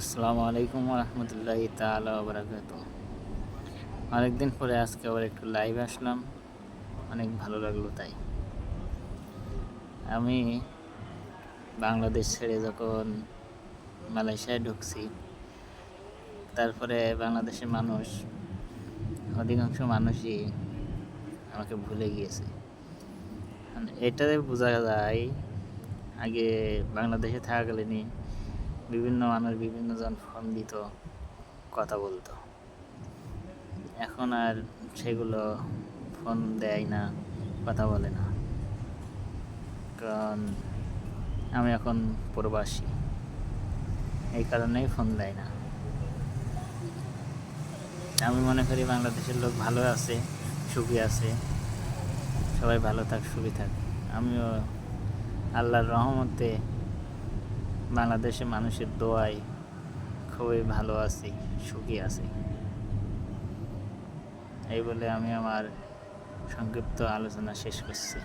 আসসালামু আলাইকুম রহমতুল্লাহ তালা বারাকাত অনেকদিন পরে আজকে আবার একটু লাইভ আসলাম। অনেক ভালো লাগল তাই। আমি বাংলাদেশ ছেড়ে যখন মালয়েশিয়ায় ঢুকছি, তারপরে বাংলাদেশের মানুষ, অধিকাংশ মানুষই আমাকে ভুলে গিয়েছে। মানে এটাতে বোঝা যায়, আগে বাংলাদেশে থাকাকালীনই বিভিন্ন মানুষ বিভিন্ন জন ফোন দিত কথা বলতো। এখন আর সেগুলো ফোন দেয় না, কথা বলে না। কারণ আমি এখন প্রবাসী, এই কারণেই ফোন দেয় না। আমি মনে করি বাংলাদেশের লোক ভালো আছে, সুখী আছে, সবাই ভালো থাক, সুখী থাক। আমিও আল্লাহর রহমতে বাংলাদেশের মানুষের দোয়ায় খুবই ভালো আছি, সুখী আছি। এই বলে আমি আমার সংক্ষিপ্ত আলোচনা শেষ করছি।